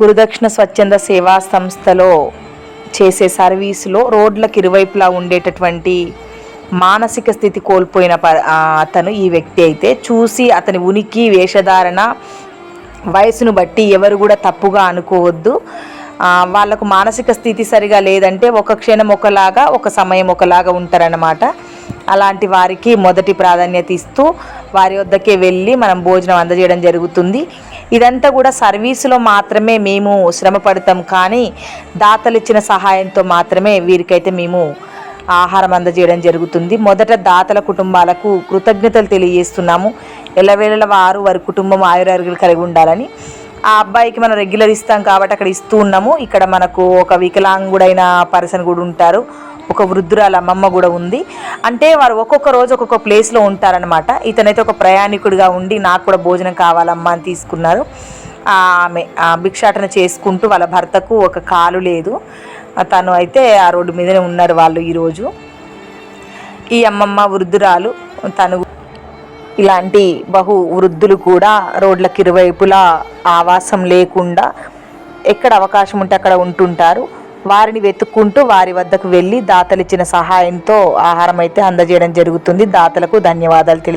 గురుదక్షిణ స్వచ్ఛంద సేవా సంస్థలో చేసే సర్వీసులో రోడ్లకు ఇరువైపులా ఉండేటటువంటి మానసిక స్థితి కోల్పోయిన ప అతను ఈ వ్యక్తి అయితే చూసి అతని ఉనికి వేషధారణ వయసును బట్టి ఎవరు కూడా తప్పుగా అనుకోవద్దు. వాళ్ళకు మానసిక స్థితి సరిగా లేదంటే ఒక క్షణం ఒకలాగా ఒక సమయం ఒకలాగా ఉంటారన్నమాట. అలాంటి వారికి మొదటి ప్రాధాన్యత ఇస్తూ వారి వద్దకే వెళ్ళి మనం భోజనం అందజేయడం జరుగుతుంది. ఇదంతా కూడా సర్వీసులో మాత్రమే మేము శ్రమ పడతాం కానీ దాతలు ఇచ్చిన సహాయంతో మాత్రమే వీరికైతే మేము ఆహారం అందజేయడం జరుగుతుంది. మొదట దాతల కుటుంబాలకు కృతజ్ఞతలు తెలియజేస్తున్నాము. ఎల్లవేళల వారు వారి కుటుంబం ఆయురారుగులు కలిగి ఉండాలని. ఆ అబ్బాయికి మనం రెగ్యులర్ ఇస్తాం కాబట్టి అక్కడ ఇస్తూ ఉన్నాము. ఇక్కడ మనకు ఒక వికలాంగుడైన పర్సన్ కూడా ఉంటారు. ఒక వృద్ధురాల అమ్మమ్మ కూడా ఉంది. అంటే వారు ఒక్కొక్క రోజు ఒక్కొక్క ప్లేస్లో ఉంటారనమాట ఇతనైతే ఒక ప్రయాణికుడిగా ఉండి నాకు కూడా భోజనం కావాలమ్మా అని తీసుకున్నారు. ఆమె ఆ భిక్షాటన చేసుకుంటూ వాళ్ళ భర్తకు ఒక కాలు లేదు. తను అయితే ఆ రోడ్డు మీదనే ఉన్నారు వాళ్ళు ఈరోజు. ఈ అమ్మమ్మ వృద్ధురాలు తను ఇలాంటి బహు వృద్ధులు కూడా రోడ్లకు ఇరువైపులా ఆవాసం లేకుండా ఎక్కడ అవకాశం ఉంటే అక్కడ ఉంటుంటారు. వారిని వెతుక్కుంటూ వారి వద్దకు వెళ్ళి దాతలిచ్చిన సహాయంతో ఆహారం అయితే అందజేయడం జరుగుతుంది. దాతలకు ధన్యవాదాలు తెలి